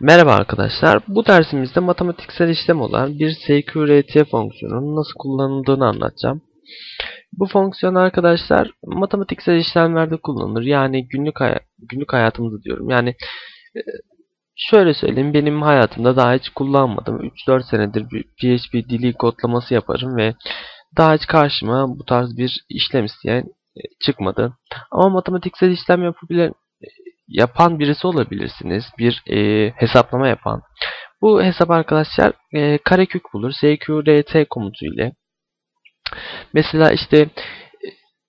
Merhaba arkadaşlar. Bu dersimizde matematiksel işlem olan bir SQRT fonksiyonunun nasıl kullanıldığını anlatacağım. Bu fonksiyon arkadaşlar matematiksel işlemlerde kullanılır. Yani günlük hay günlük hayatımızda diyorum. Yani e, şöyle söyleyeyim benim hayatımda daha hiç kullanmadım. 3-4 senedir bir PHP dili kodlaması yaparım ve daha hiç karşıma bu tarz bir işlem isteyen e, çıkmadı. Ama matematiksel işlem yapabilen yapan birisi olabilirsiniz. Bir e, hesaplama yapan. Bu hesap arkadaşlar e, karekök bulur. SQRT komutu ile. Mesela işte e,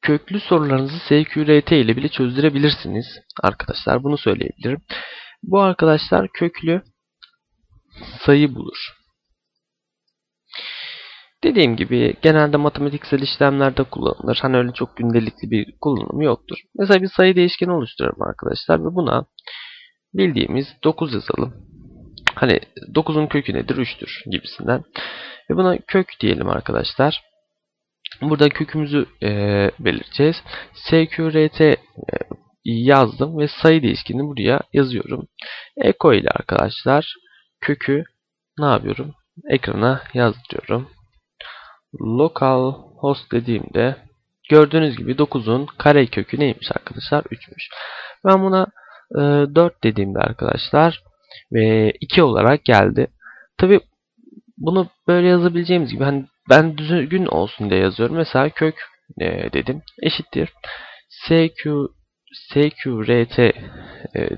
köklü sorularınızı SQRT ile bile çözdürebilirsiniz arkadaşlar. Bunu söyleyebilirim. Bu arkadaşlar köklü sayı bulur. Dediğim gibi genelde matematiksel işlemlerde kullanılır. Hani öyle çok gündelikli bir kullanımı yoktur. Mesela bir sayı değişkeni oluşturalım arkadaşlar ve buna bildiğimiz 9 yazalım. Hani 9'un kökü nedir? 3'tür gibisinden. Ve buna kök diyelim arkadaşlar. Burada kökümüzü e, belirteceğiz. SQRT e, yazdım ve sayı değişkenini buraya yazıyorum. Eko ile arkadaşlar kökü ne yapıyorum? Ekrana yazdırıyorum local host dediğimde gördüğünüz gibi 9'un kare kökü neymiş arkadaşlar? 3'müş. Ben buna e, 4 dediğimde arkadaşlar ve 2 olarak geldi. Tabi bunu böyle yazabileceğimiz gibi hani ben düzgün olsun diye yazıyorum. Mesela kök e, dedim eşittir sq sqrt e,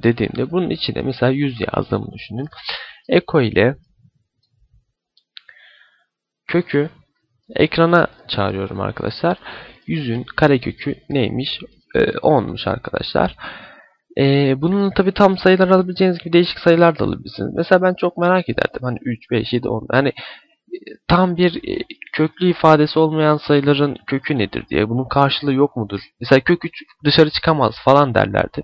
dediğimde bunun içine mesela 100 yazdığımı düşünün. Eko ile kökü ekrana çağırıyorum arkadaşlar. Yüzün karekökü neymiş? E, 10'muş arkadaşlar. E, bunun tabi tam sayılar alabileceğiniz gibi değişik sayılar da alabilirsiniz. Mesela ben çok merak ederdim. Hani 3, 5, 7, 10. Hani tam bir e, köklü ifadesi olmayan sayıların kökü nedir diye. Bunun karşılığı yok mudur? Mesela kök 3 dışarı çıkamaz falan derlerdi.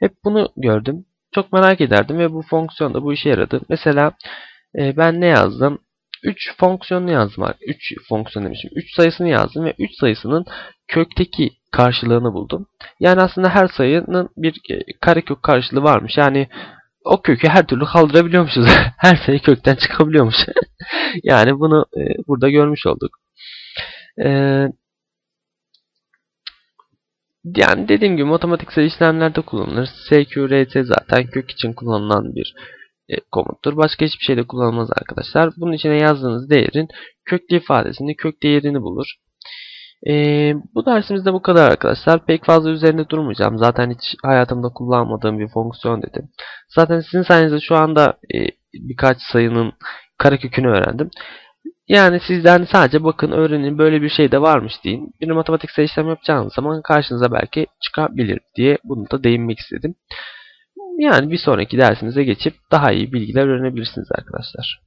Hep bunu gördüm. Çok merak ederdim ve bu fonksiyon da bu işe yaradı. Mesela e, ben ne yazdım? 3 fonksiyonunu yazdım. 3 fonksiyon demişim. 3 sayısını yazdım ve 3 sayısının kökteki karşılığını buldum. Yani aslında her sayının bir e, karekök karşılığı varmış. Yani o kökü her türlü kaldırabiliyormuşuz. her sayı kökten çıkabiliyormuş. yani bunu e, burada görmüş olduk. E, yani dediğim gibi matematiksel işlemlerde kullanılır. SQRT zaten kök için kullanılan bir komuttur. Başka hiçbir şeyde kullanılmaz arkadaşlar. Bunun içine yazdığınız değerin köklü ifadesini, kök değerini bulur. E, bu dersimizde bu kadar arkadaşlar. Pek fazla üzerinde durmayacağım. Zaten hiç hayatımda kullanmadığım bir fonksiyon dedim. Zaten sizin sayenizde şu anda e, birkaç sayının karekökünü öğrendim. Yani sizden sadece bakın öğrenin böyle bir şey de varmış deyin. Bir matematiksel işlem yapacağınız zaman karşınıza belki çıkabilir diye bunu da değinmek istedim. Yani bir sonraki dersinize geçip daha iyi bilgiler öğrenebilirsiniz arkadaşlar.